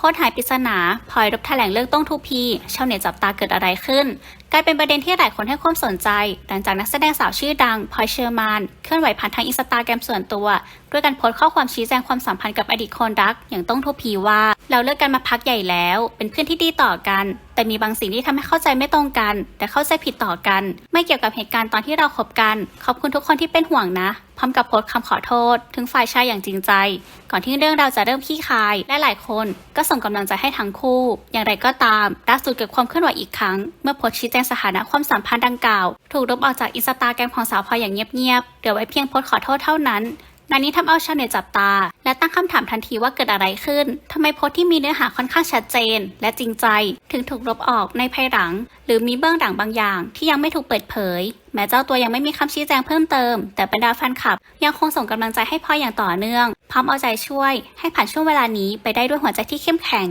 โพสหายปริศนาพลอยรบแถลงเรื่องต้องทูพีชาวเน็ตจับตาเกิดอะไรขึ้น กลายเป็นประเด็นที่หลายคนให้ความสนใจ หลังจากนักแสดงสาวชื่อดังพลอยเชอร์มาน เคลื่อนไหวผ่านทางอินสตาแกรมส่วนตัวด้วยการโพสต์ข้อความชี้แจงความสัมพันธ์กับอดีตคนรัก อย่างต้องทพีว่า เราเลิกกันมาพักใหญ่แล้ว เป็นเพื่อนที่ดีต่อกัน แต่มีบางสิ่งที่ทำให้เข้าใจไม่ตรงกันและเข้าใจผิดต่อกัน ไม่เกี่ยวกับเหตุการณ์ตอนที่เราคบกัน ขอบคุณทุกคนที่เป็นห่วงนะพร้อมกับโพสต์คำขอโทษ ถึงฝ่ายชายอย่างจริงใจ ก่อนที่เรื่องราวจะเริ่มขี้คาย และหลายคนก็ส่งกำลังใจให้ทั้งคู่ อย่างไรก็ตามล่าสุดเกิดความเคลื่อนไหวอีกครั้ง เมื่อโพสต์ชี้แจงสถานะความสัมพันธ์ดังกล่าว ถูกลบออกจากอินสตาแกรมของสาวพลอยอย่างเงียบๆเหลือไว้เพียงโพสต์ขอโทษเท่านั้น งานนี้ทำเอาชาวเน็ตจับตา และตั้งคำถามทันทีว่าเกิดอะไรขึ้นทำไมโพสต์ที่มีเนื้อหาค่อนข้างชัดเจน และจริงใจ ถึงถูกลบออกในภายหลัง หรือมีเบื้องหลังบางอย่าง ที่ยังไม่ถูกเปิดเผย แม้เจ้าตัวยังไม่มีคำชี้แจงเพิ่มเติม แต่บรรดาแฟนคลับ ยังคงส่งกำลังใจให้พ่ออย่างต่อเนื่องพร้อมเอาใจช่วย ให้ผ่านช่วงเวลานี้ไปได้ด้วยหัวใจที่เข้มแข็ง